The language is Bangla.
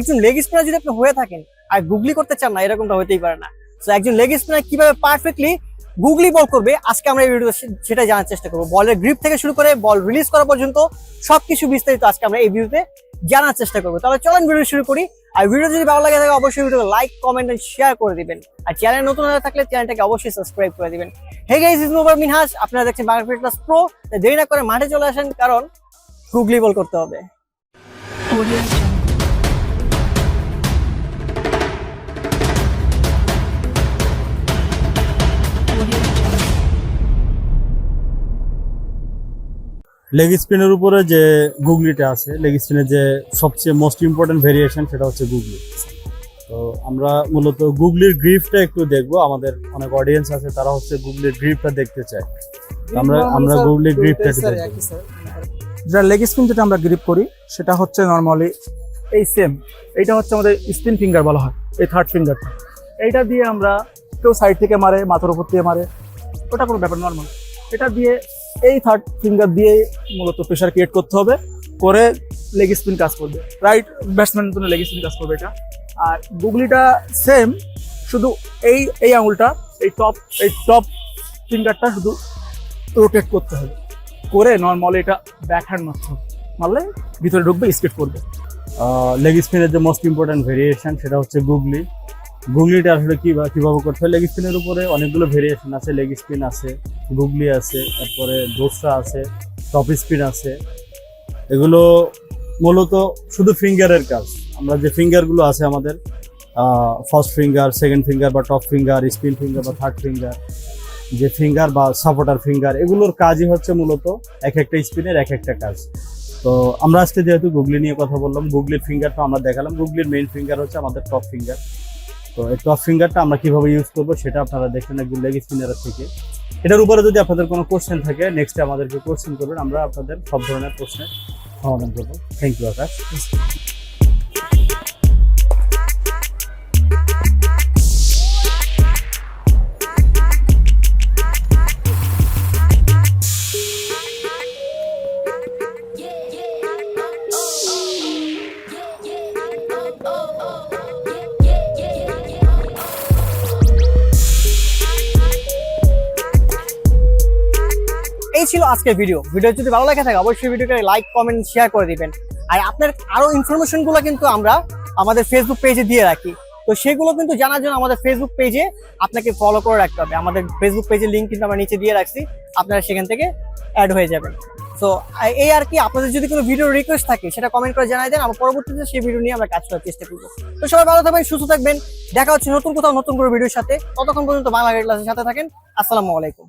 একজন লেগ স্পিনার যদি আপনি হয়ে থাকেন, আর গুগলি করতে চান না, এরকমটা হতেই পারে না। তো একজন লেগ স্পিনার কীভাবে পারফেক্টলি গুগলি বল করবে, আজকে আমরা এই ভিডিওতে সেটা জানার চেষ্টা করব। বলের গ্রিপ থেকে শুরু করে বল রিলিজ করা পর্যন্ত সবকিছু বিস্তারিত আজকে আমরা এই ভিডিওতে জানার চেষ্টা করব। তাহলে চলেন ভিডিও শুরু করি। আর ভিডিও যদি ভালো লাগে থাকে, অবশ্যই video like comment and share করে দিবেন। আর চ্যানেল নতুন হয়ে থাকলে চ্যানেলটাকে অবশ্যই সাবস্ক্রাইব করে দিবেন। Hey guys is Mobar Minhas আপনারা দেখছেন বাংলা ফিটনেস প্রো দেরি না করে মাঠে চলে আসেন, কারণ গুগলি বল করতে হবে। লেগ স্পিনের উপরে যে গুগলিটা আছে লেগ স্পিনের যে সবচেয়ে মোস্ট ইম্পর্টেন্ট ভেরিয়েশন সেটা হচ্ছে গুগলি। তো আমরা মূলত গুগলির গ্রিফটা একটু দেখব আমাদের অনেক অডিয়েন্স আছে তারা হচ্ছে গুগলির গ্রিফটা দেখতে চায়। আমরা আমরা গুগলির গ্রিফটা একটু দেখব। যেটা লেগ স্পিন যেটা আমরা গ্রিপ করি সেটা হচ্ছে নর্মালি এই সেম এইটা হচ্ছে আমাদের স্পিন ফিঙ্গার বলা হয় এই থার্ড ফিঙ্গারটা এইটা দিয়ে আমরা কেউ সাইড থেকে মারে মাথার উপর দিয়ে মারে ওটা কোনো ব্যাপার নর্মাল এটা দিয়ে এই থার্ড ফিঙ্গার দিয়ে মূলত প্রেশার ক্রিয়েট করতে হবে, করে লেগ স্পিন কাজ করবে। রাইট ব্যাটসম্যানের জন্য লেগ স্পিন কাজ করবে এটা। আর গুগলিটা সেম শুধু এই এই আঙুলটা, এই টপ এই টপ ফিঙ্গারটা শুধু রোটেট করতে হবে। করে নর্মালি এটা ব্যাক হ্যান্ড মারতে হবে। মারলে ভিতরে ঢুকবে স্কেট করবে। লেগ স্পিনের যে মোস্ট ইম্পর্ট্যান্ট ভেরিয়েশন সেটা হচ্ছে গুগলি। গুগলিটা আসলে কি কীভাবে করতে হয়? লেগ স্পিনের উপরে অনেকগুলো ভেরিয়েশন আছে লেগ স্পিন আছে, গুগলি আছে, তারপরে দোসরা আছে টপ স্পিন আছে। এগুলো মূলত শুধু ফিঙ্গারের কাজ। আমরা যে ফিঙ্গারগুলো আছে আমাদের ফার্স্ট ফিঙ্গার সেকেন্ড ফিঙ্গার বা টপ ফিঙ্গার স্পিন ফিঙ্গার বা থার্ড ফিঙ্গার যে ফিঙ্গার বা সাপোর্টার ফিঙ্গার এগুলোর কাজই হচ্ছে মূলত এক একটা স্পিনের এক একটা কাজ। তো আমরা আজকে যেহেতু গুগলি নিয়ে কথা বললাম, গুগলির ফিঙ্গারটা আমরা দেখালাম, গুগলির মেইন ফিঙ্গার হচ্ছে আমাদের টপ ফিঙ্গার তো এই টপ ফিঙ্গারটা আমরা কীভাবে ইউজ করব সেটা আপনারা দেখবেন একজন লেগ স্পিনারের থেকে। এটার উপরে যদি আপনাদের কোনো কোশ্চেন থাকে নেক্সট আমাদেরকে কোশ্চেন করবেন, আমরা আপনাদের সব ধরনের প্রশ্নের সমাধান করব। Thank you Akash. ছিল আজকের ভিডিও ভিডিও যদি ভালো লাগে থাকে, অবশ্যই ভিডিওকে লাইক কমেন্ট শেয়ার করে দিবেন। আর আপনার আরও ইনফরমেশনগুলো কিন্তু আমরা আমাদের ফেসবুক পেজে দিয়ে রাখি। তো সেগুলো কিন্তু জানার জন্য আমাদের ফেসবুক পেজে আপনাকে ফলো করে রাখতে হবে। আমাদের ফেসবুক পেজের লিঙ্ক কিন্তু আমরা নিচে দিয়ে রাখছি। আপনারা সেখান থেকে অ্যাড হয়ে যাবেন। তো এই আর কি, আপনাদের যদি কোনো ভিডিও রিকোয়েস্ট থাকে, সেটা কমেন্ট করে জানাই দেন। আমরা পরবর্তীতে সেই ভিডিও নিয়ে আমরা কাজ করার চেষ্টা করব। তো সবাই ভালো থাকবেন, সুস্থ থাকবেন। দেখা হচ্ছে নতুন কোথাও নতুন করে ভিডিওর সাথে। ততক্ষণ পর্যন্ত বাংলা গাইড ক্লাসের সাথে থাকেন। আসসালামু আলাইকুম।